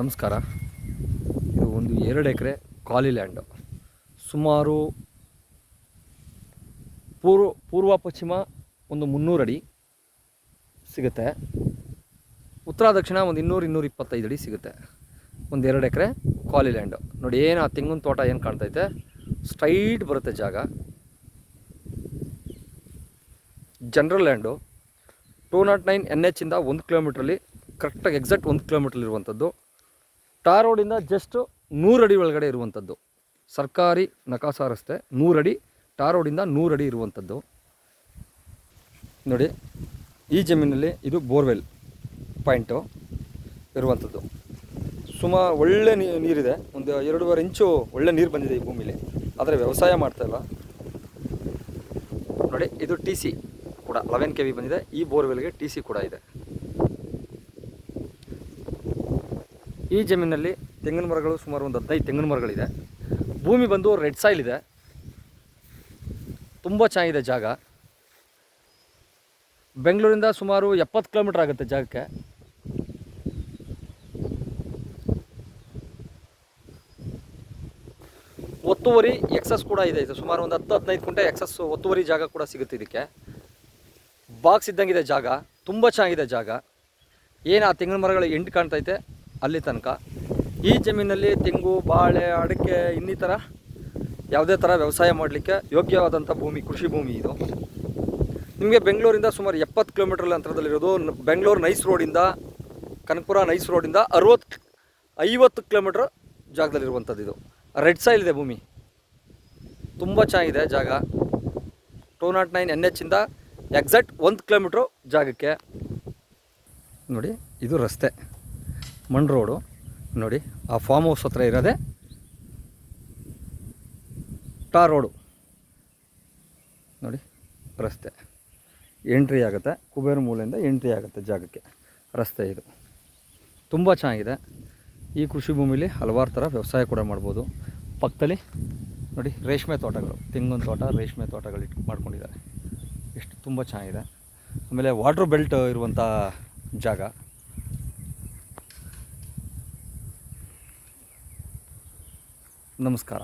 ನಮಸ್ಕಾರ. ಇದು ಒಂದು ಎರಡು ಎಕರೆ ಖಾಲಿ ಲ್ಯಾಂಡು ಸುಮಾರು ಪೂರ್ವ ಪೂರ್ವ ಪಶ್ಚಿಮ ಒಂದು ಮುನ್ನೂರು ಅಡಿ ಸಿಗುತ್ತೆ. ಉತ್ತರ ದಕ್ಷಿಣ ಒಂದು ಇನ್ನೂರು, ಇನ್ನೂರ ಇಪ್ಪತ್ತೈದು ಅಡಿ ಸಿಗುತ್ತೆ. ಒಂದು ಎರಡು ಎಕರೆ ಖಾಲಿ ಲ್ಯಾಂಡು ನೋಡಿ, ಏನು ಆ ತೆಂಗಿನ ತೋಟ ಏನು ಕಾಣ್ತೈತೆ? ಸ್ಟ್ರೈಟ್ ಬರುತ್ತೆ ಜಾಗ. General land two nought nine N ಎಚ್ಚಿಂದ ಒಂದು ಕಿಲೋಮೀಟ್ರಲ್ಲಿ ಕರೆಕ್ಟಾಗಿ ಎಕ್ಸಾಕ್ಟ್ ಒಂದು ಕಿಲೋಮೀಟ್ರ್ ಇರುವಂಥದ್ದು. ಟಾರ್ ರೋಡಿಂದ ಜಸ್ಟ್ ನೂರಡಿ ಒಳಗಡೆ ಇರುವಂಥದ್ದು ಸರ್ಕಾರಿ ನಕಾಸ ರಸ್ತೆ ನೂರಡಿ ಟಾರ್ ರೋಡಿಂದ ನೂರಡಿ ಇರುವಂಥದ್ದು ನೋಡಿ, ಈ ಜಮೀನಲ್ಲಿ ಇದು ಬೋರ್ವೆಲ್ ಪಾಯಿಂಟು ಇರುವಂಥದ್ದು ಸುಮಾ ಒಳ್ಳೆ ನೀರಿದೆ. ಒಂದು ಎರಡೂವರೆ ಇಂಚು ಒಳ್ಳೆ ನೀರು ಬಂದಿದೆ ಈ ಭೂಮಿಲಿ. ಆದರೆ ವ್ಯವಸಾಯ ಮಾಡ್ತಾಯಿಲ್ಲ ನೋಡಿ, ಇದು ಟಿ ಸಿ ಕೂಡ ಲೆವೆನ್ ಕೆ ವಿ ಬಂದಿದೆ. ಈ ಬೋರ್ವೆಲ್ಗೆ ಟಿ ಸಿ ಕೂಡ ಇದೆ. ಈ ಜಮೀನಲ್ಲಿ ತೆಂಗಿನ ಮರಗಳು ಸುಮಾರು ಒಂದು ಹದಿನೈದು ತೆಂಗಿನ ಮರಗಳಿದೆ. ಭೂಮಿ ಬಂದು ರೆಡ್ ಸಾಯಿಲ್ ಇದೆ. ತುಂಬ ಚೆನ್ನಾಗಿದೆ ಜಾಗ. ಬೆಂಗಳೂರಿಂದ ಸುಮಾರು ಎಪ್ಪತ್ತು ಕಿಲೋಮೀಟ್ರ್ ಆಗುತ್ತೆ ಜಾಗಕ್ಕೆ. ಒತ್ತುವರಿ ಎಕ್ಸಸ್ ಕೂಡ ಇದೆ. ಇದು ಸುಮಾರು ಒಂದು ಹತ್ತು ಹದಿನೈದು ಕುಂಟೆ ಎಕ್ಸಸ್ ಒತ್ತುವರಿ ಜಾಗ ಕೂಡ ಸಿಗುತ್ತೆ ಇದಕ್ಕೆ. ಬಾಕ್ಸ್ ಇದ್ದಂಗಿದೆ ಜಾಗ. ತುಂಬ ಚೆನ್ನಾಗಿದೆ ಜಾಗ. ಏನು ಆ ತೆಂಗಿನ ಮರಗಳ ಎಂಟು ಕಾಣ್ತೈತೆ ಅಲ್ಲಿ ತನಕ. ಈ ಜಮೀನಲ್ಲಿ ತೆಂಗು, ಬಾಳೆ, ಅಡಿಕೆ, ಇನ್ನಿತರ ಯಾವುದೇ ಥರ ವ್ಯವಸಾಯ ಮಾಡಲಿಕ್ಕೆ ಯೋಗ್ಯವಾದಂಥ ಭೂಮಿ, ಕೃಷಿ ಭೂಮಿ ಇದು. ನಿಮಗೆ ಬೆಂಗಳೂರಿಂದ ಸುಮಾರು ಎಪ್ಪತ್ತು ಕಿಲೋಮೀಟರ್ ಅಂತರದಲ್ಲಿರೋದು ಬೆಂಗಳೂರು ನೈಸ್ ರೋಡಿಂದ, ಕನಕಪುರ ನೈಸ್ ರೋಡಿಂದ ಅರುವತ್ತು, ಐವತ್ತು ಕಿಲೋಮೀಟ್ರ್ ಜಾಗದಲ್ಲಿರುವಂಥದ್ದು ಇದು. ರೆಡ್ ಸೈಲ್ ಇದೆ ಭೂಮಿ. ತುಂಬ ಚೆನ್ನಾಗಿದೆ ಜಾಗ. ಟೂ ನಾಟ್ ನೈನ್ ಎನ್ ಎಚ್ಚಿಂದ ಎಕ್ಸಾಕ್ಟ್ ಒಂದು ಕಿಲೋಮೀಟ್ರು ಜಾಗಕ್ಕೆ. ನೋಡಿ, ಇದು ರಸ್ತೆ. ಮಣ್ ರೋಡು. ನೋಡಿ, ಆ ಫಾರ್ಮ್ ಹೌಸ್ ಹತ್ರ ಇರೋದೇ ಟಾರ್ ರೋಡು. ನೋಡಿ, ರಸ್ತೆ. ಎಂಟ್ರಿ ಆಗುತ್ತೆ, ಕುಬೇರ ಮೂಲೆಯಿಂದ ಎಂಟ್ರಿ ಆಗುತ್ತೆ ಜಾಗಕ್ಕೆ. ರಸ್ತೆ ಇದು. ತುಂಬ ಚೆನ್ನಾಗಿದೆ. ಈ ಕೃಷಿ ಭೂಮಿಲಿ ಹಲವಾರು ಥರ ವ್ಯವಸಾಯ ಕೂಡ ಮಾಡ್ಬೋದು. ಪಕ್ಕದಲ್ಲಿ, ನೋಡಿ, ರೇಷ್ಮೆ ತೋಟಗಳು. ತೆಂಗಿನ ತೋಟ, ರೇಷ್ಮೆ ತೋಟಗಳು ಇಟ್ಟು ಮಾಡ್ಕೊಂಡಿದ್ದಾರೆ. ಎಷ್ಟು ತುಂಬ ಚೆನ್ನಾಗಿದೆ. ಆಮೇಲೆ ವಾಟ್ರ್ ಬೆಲ್ಟ್ ಇರುವಂಥ ಜಾಗ. ನಮಸ್ಕಾರ.